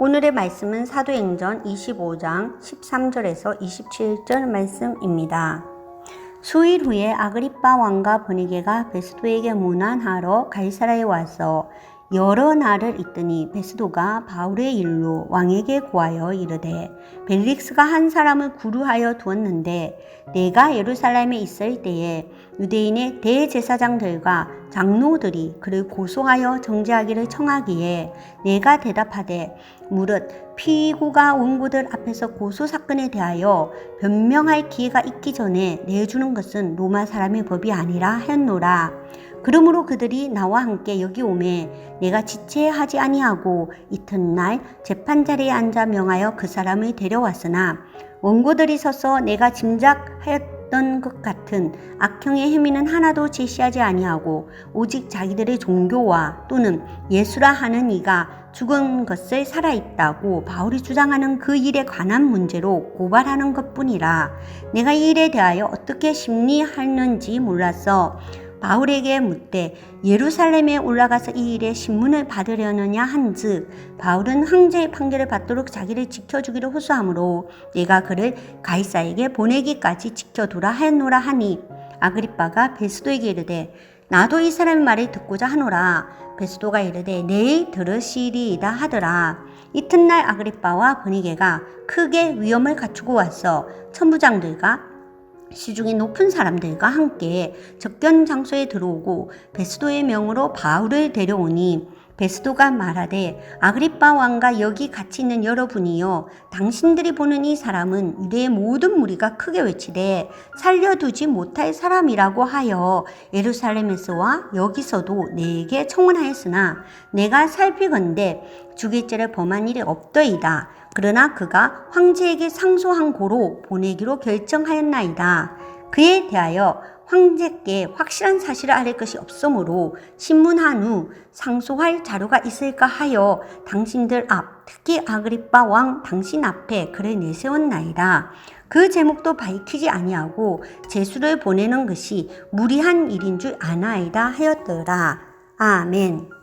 오늘의 말씀은 사도행전 25장 13절에서 27절 말씀입니다. 수일 후에 아그리빠 왕과 버니게가 베스도에게 문안하러 갈사라에 와서 여러 날을 있더니 베스도가 바울의 일로 왕에게 구하여 이르되 벨릭스가 한 사람을 구루하여 두었는데 내가 예루살렘에 있을 때에 유대인의 대제사장들과 장로들이 그를 고소하여 정죄하기를 청하기에 내가 대답하되 무릇 피고가 원고들 앞에서 고소 사건에 대하여 변명할 기회가 있기 전에 내주는 것은 로마 사람의 법이 아니라 하였노라. 그러므로 그들이 나와 함께 여기 오매 내가 지체하지 아니하고 이튿날 재판 자리에 앉아 명하여 그 사람을 데려왔으나 원고들이 서서 내가 짐작하였던 것 같은 악형의 혐의는 하나도 제시하지 아니하고 오직 자기들의 종교와 또는 예수라 하는 이가 죽은 것을 살아있다고 바울이 주장하는 그 일에 관한 문제로 고발하는 것뿐이라 내가 이 일에 대하여 어떻게 심리하는지 몰라서 바울에게 묻되 예루살렘에 올라가서 이 일에 신문을 받으려느냐 한즉 바울은 황제의 판결을 받도록 자기를 지켜주기를 호소하므로 내가 그를 가이사에게 보내기까지 지켜두라 하였노라 하니 아그리빠가 베스도에게 이르되 나도 이 사람의 말을 듣고자 하노라. 베스도가 이르되 내일 들으시리이다 하더라. 이튿날 아그리빠와 버니게가 크게 위험을 갖추고 와서 천부장들과 시중에 높은 사람들과 함께 접견 장소에 들어오고 베스도의 명으로 바울을 데려오니 베스도가 말하되 아그리빠 왕과 여기 같이 있는 여러분이요 당신들이 보는 이 사람은 유대의 모든 무리가 크게 외치되 살려두지 못할 사람이라고 하여 예루살렘에서와 여기서도 내게 청원하였으나 내가 살피건대 죽일 죄를 범한 일이 없더이다 그러나 그가 황제에게 상소한 고로 보내기로 결정하였나이다. 그에 대하여 황제께 확실한 사실을 알릴 것이 없으므로 신문한 후 상소할 자료가 있을까 하여 당신들 앞, 특히 아그리빠 왕 당신 앞에 글을 내세웠나이다. 그 제목도 밝히지 아니하고 제수를 보내는 것이 무리한 일인 줄 아나이다 하였더라. 아멘.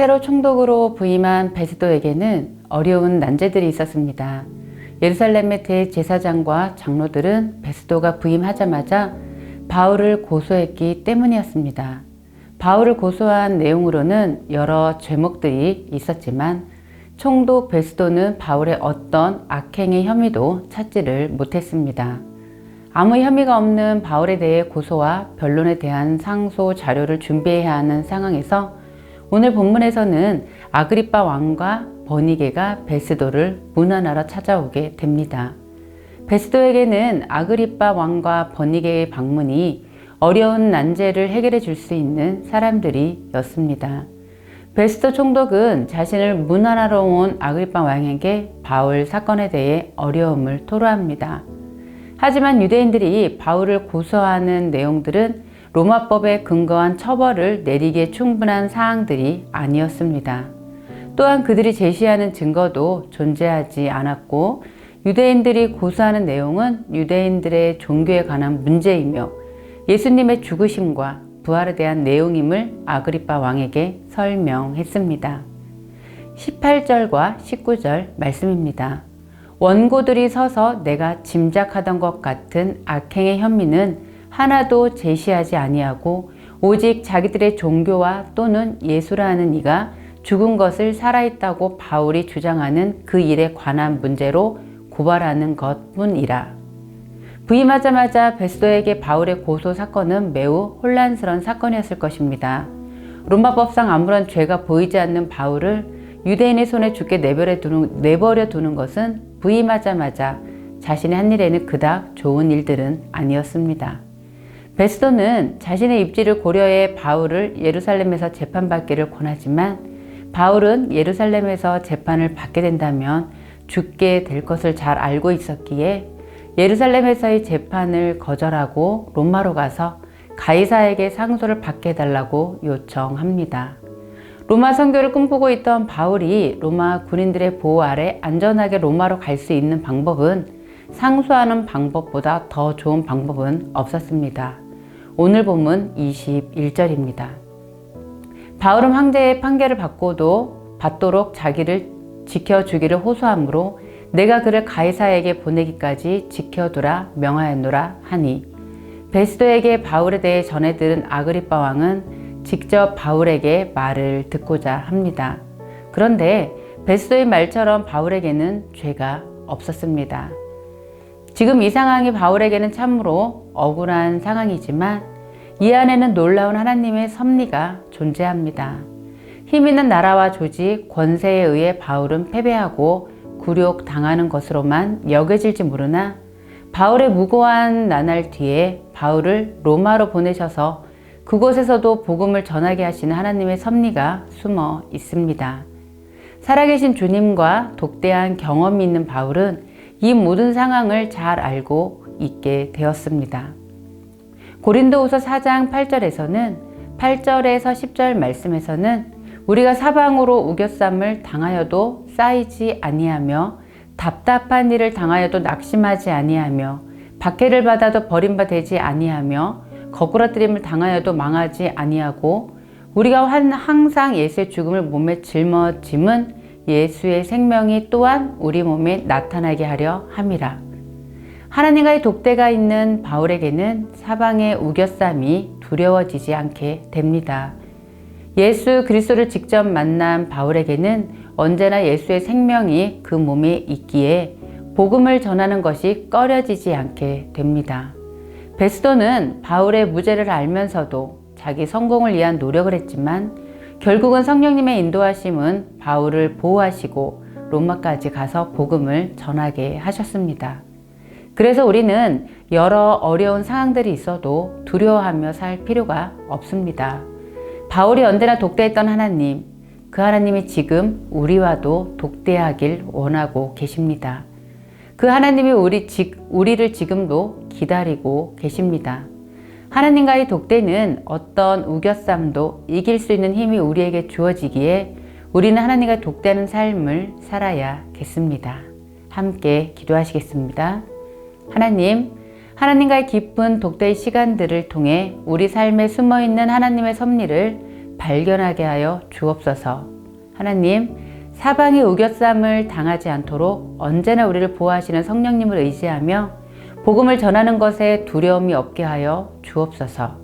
새로 총독으로 부임한 베스도에게는 어려운 난제들이 있었습니다. 예루살렘의 대제사장과 장로들은 베스도가 부임하자마자 바울을 고소했기 때문이었습니다. 바울을 고소한 내용으로는 여러 죄목들이 있었지만 총독 베스도는 바울의 어떤 악행의 혐의도 찾지를 못했습니다. 아무 혐의가 없는 바울에 대해 고소와 변론에 대한 상소 자료를 준비해야 하는 상황에서 오늘 본문에서는 아그리빠 왕과 버니게가 베스도를 문안하러 찾아오게 됩니다. 베스도에게는 아그리빠 왕과 버니게의 방문이 어려운 난제를 해결해 줄 수 있는 사람들이었습니다. 베스도 총독은 자신을 문안하러 온 아그리빠 왕에게 바울 사건에 대해 어려움을 토로합니다. 하지만 유대인들이 바울을 고소하는 내용들은 로마법에 근거한 처벌을 내리기에 충분한 사항들이 아니었습니다. 또한 그들이 제시하는 증거도 존재하지 않았고 유대인들이 고소하는 내용은 유대인들의 종교에 관한 문제이며 예수님의 죽으심과 부활에 대한 내용임을 아그리빠 왕에게 설명했습니다. 18절과 19절 말씀입니다. 원고들이 서서 내가 짐작하던 것 같은 악행의 혐의는 하나도 제시하지 아니하고 오직 자기들의 종교와 또는 예수라는 이가 죽은 것을 살아있다고 바울이 주장하는 그 일에 관한 문제로 고발하는 것뿐이라. 부임하자마자 베스도에게 바울의 고소 사건은 매우 혼란스러운 사건이었을 것입니다. 로마법상 아무런 죄가 보이지 않는 바울을 유대인의 손에 죽게 내버려 두는, 내버려 두는 것은 부임하자마자 자신의 한 일에는 그닥 좋은 일들은 아니었습니다. 베스도는 자신의 입지를 고려해 바울을 예루살렘에서 재판받기를 권하지만 바울은 예루살렘에서 재판을 받게 된다면 죽게 될 것을 잘 알고 있었기에 예루살렘에서의 재판을 거절하고 로마로 가서 가이사에게 상소를 받게 해달라고 요청합니다. 로마 선교를 꿈꾸고 있던 바울이 로마 군인들의 보호 아래 안전하게 로마로 갈 수 있는 방법은 상소하는 방법보다 더 좋은 방법은 없었습니다. 오늘 본문 21절입니다. 바울은 황제의 판결을 받고도 받도록 자기를 지켜주기를 호소하므로 내가 그를 가이사에게 보내기까지 지켜두라 명하였노라 하니 베스도에게 바울에 대해 전해 들은 아그리빠 왕은 직접 바울에게 말을 듣고자 합니다. 그런데 베스도의 말처럼 바울에게는 죄가 없었습니다. 지금 이 상황이 바울에게는 참으로 억울한 상황이지만 이 안에는 놀라운 하나님의 섭리가 존재합니다. 힘 있는 나라와 조직, 권세에 의해 바울은 패배하고 굴욕 당하는 것으로만 여겨질지 모르나 바울의 무고한 나날 뒤에 바울을 로마로 보내셔서 그곳에서도 복음을 전하게 하시는 하나님의 섭리가 숨어 있습니다. 살아계신 주님과 독대한 경험이 있는 바울은 이 모든 상황을 잘 알고 있게 되었습니다. 고린도후서 4장 8절에서는 8절에서 10절 말씀에서는 우리가 사방으로 우겨쌈을 당하여도 쌓이지 아니하며 답답한 일을 당하여도 낙심하지 아니하며 박해를 받아도 버림바 되지 아니하며 거꾸러뜨림을 당하여도 망하지 아니하고 우리가 한- 항상 예수의 죽음을 몸에 짊어짐은 예수의 생명이 또한 우리 몸에 나타나게 하려 함이라. 하나님과의 독대가 있는 바울에게는 사방의 우겨쌈이 두려워지지 않게 됩니다. 예수 그리스도를 직접 만난 바울에게는 언제나 예수의 생명이 그 몸에 있기에 복음을 전하는 것이 꺼려지지 않게 됩니다. 베스도는 바울의 무죄를 알면서도 자기 성공을 위한 노력을 했지만 결국은 성령님의 인도하심은 바울을 보호하시고 로마까지 가서 복음을 전하게 하셨습니다. 그래서 우리는 여러 어려운 상황들이 있어도 두려워하며 살 필요가 없습니다. 바울이 언제나 독대했던 하나님, 그 하나님이 지금 우리와도 독대하길 원하고 계십니다. 그 하나님이 우리, 지, 우리를 지금도 기다리고 계십니다. 하나님과의 독대는 어떤 우겨쌈도 이길 수 있는 힘이 우리에게 주어지기에 우리는 하나님과 독대하는 삶을 살아야겠습니다. 함께 기도하시겠습니다. 하나님, 하나님과의 깊은 독대의 시간들을 통해 우리 삶에 숨어 있는 하나님의 섭리를 발견하게 하여 주옵소서. 하나님, 사방의 우겨쌈을 당하지 않도록 언제나 우리를 보호하시는 성령님을 의지하며 복음을 전하는 것에 두려움이 없게 하여 주옵소서.